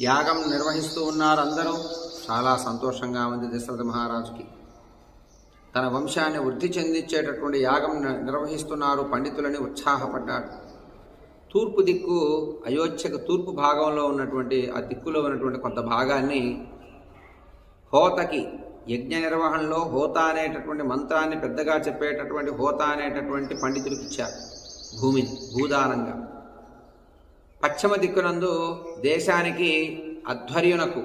యాగం నిర్వహిస్తూ ఉన్నారు అందరూ చాలా సంతోషంగా ఉంది దశరథ మహారాజుకి. తన వంశాన్ని వృద్ధి చెందించేటటువంటి యాగం నిర్వహిస్తున్నారు పండితులని ఉత్సాహపడ్డాడు తూర్పు దిక్కు అయోధ్యకు తూర్పు భాగంలో ఉన్నటువంటి ఆ దిక్కులో ఉన్నటువంటి కొంత భాగాన్ని హోతకి యజ్ఞ నిర్వహణలో హోత అనేటటువంటి మంత్రాన్ని పెద్దగా చెప్పేటటువంటి హోత అనేటటువంటి పండితుడికి ఇచ్చారు. భూమిని భూదానంగా. పశ్చిమ దిక్కునందు దేశానికి అధ్వర్యునకు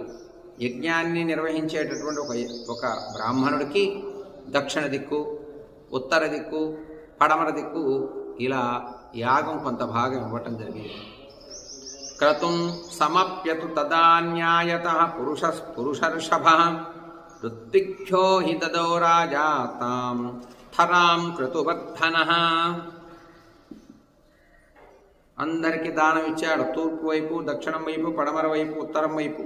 యజ్ఞాన్ని నిర్వహించేటటువంటి ఒక ఒక బ్రాహ్మణుడికి దక్షిణ దిక్కు ఉత్తర దిక్కు పడమర దిక్కు ఇలా యాగం కొంత భాగం ఇవ్వటం జరిగింది. క్రతుం సమప్యతు తదాన్యాయత పురుష పురుషర్షభ ఋత్విక్షో హి దదో రాజా తాం థరాం క్రతువర్ధన అందరికి దానం ఇచ్చాడు. తూర్పు వైపు దక్షిణం వైపు పడమర వైపు ఉత్తరం వైపు.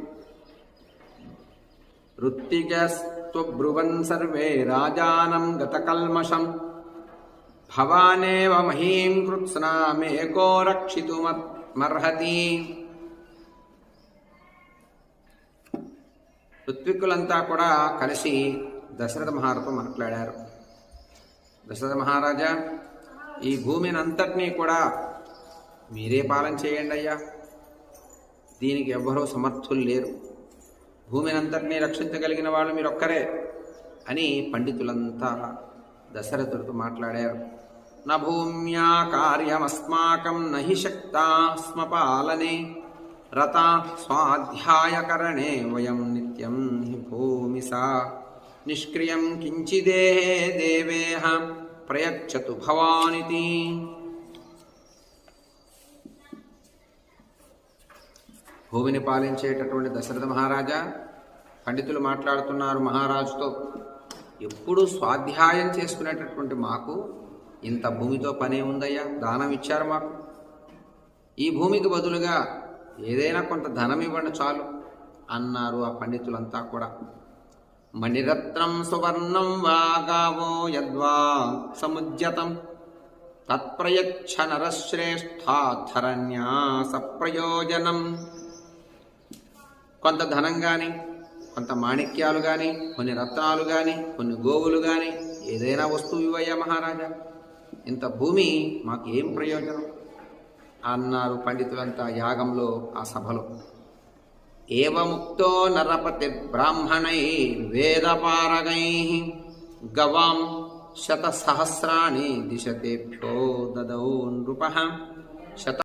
ఋత్తిజస్త్వబ్రువన్ సర్వే రాజానం గతకల్మషం. భవానేవ మహీం కృత్స్నామేకో రక్షితుమర్హతి ఋత్విక్కులంతా కూడా కలిసి దశరథ మహారాజుతో మాట్లాడారు. దశరథ మహారాజా ఈ భూమిని అంతటినీ కూడా మీరే పాలన చేయండి అయ్యా. దీనికి ఎవ్వరూ సమర్థులు లేరు. భూమిని అంతటినీ రక్షించగలిగిన వాళ్ళు మీరొక్కరే అని పండితులంతా దశరథుడితో మాట్లాడారు. న భూమ్యా కార్యమస్మాకం నహి శక్తా స్మ పాలనే రత స్వాధ్యాయకరణే వయం నిత్యం హి భూమి సా. నిష్క్రియం కించిదే దేవేహ ప్రయచ్చతు భవానితి. భూమిని పాలించేటటువంటి దశరథ మహారాజా పండితులు మాట్లాడుతున్నారు మహారాజుతో. ఎప్పుడు స్వాధ్యాయం చేసుకునేటటువంటి మాకు ఇంత భూమితో పనే ఉందయ్యా దానం ఇచ్చారు మాకు. ఈ భూమికి బదులుగా ఏదైనా కొంత ధనం ఇవ్వండి చాలు అన్నారు ఆ పండితులంతా కూడా. మణిరత్నం సువర్ణం వాగావో యద్వా సముజ్యతం తత్ప్రయచ్చ నరశ్రేష్ఠాధరణ్యాస ప్రయోజనం. కొంత ధనం కానీ కొంత మాణిక్యాలు కానీ కొన్ని రత్నాలు కానీ కొన్ని గోవులు కానీ ఏదైనా వస్తువు ఇవ్వయ్యా మహారాజా. ఇంత భూమి మాకు ఏం ప్రయోజనం? అన్నారు పండితులంతా యాగంలో ఆ సభలో. ఏవముక్తో నరపతి బ్రాహ్మణై వేదపారగై గవాం శతసహస్రాణి దిశతేభ్యో దదౌ నృప. శత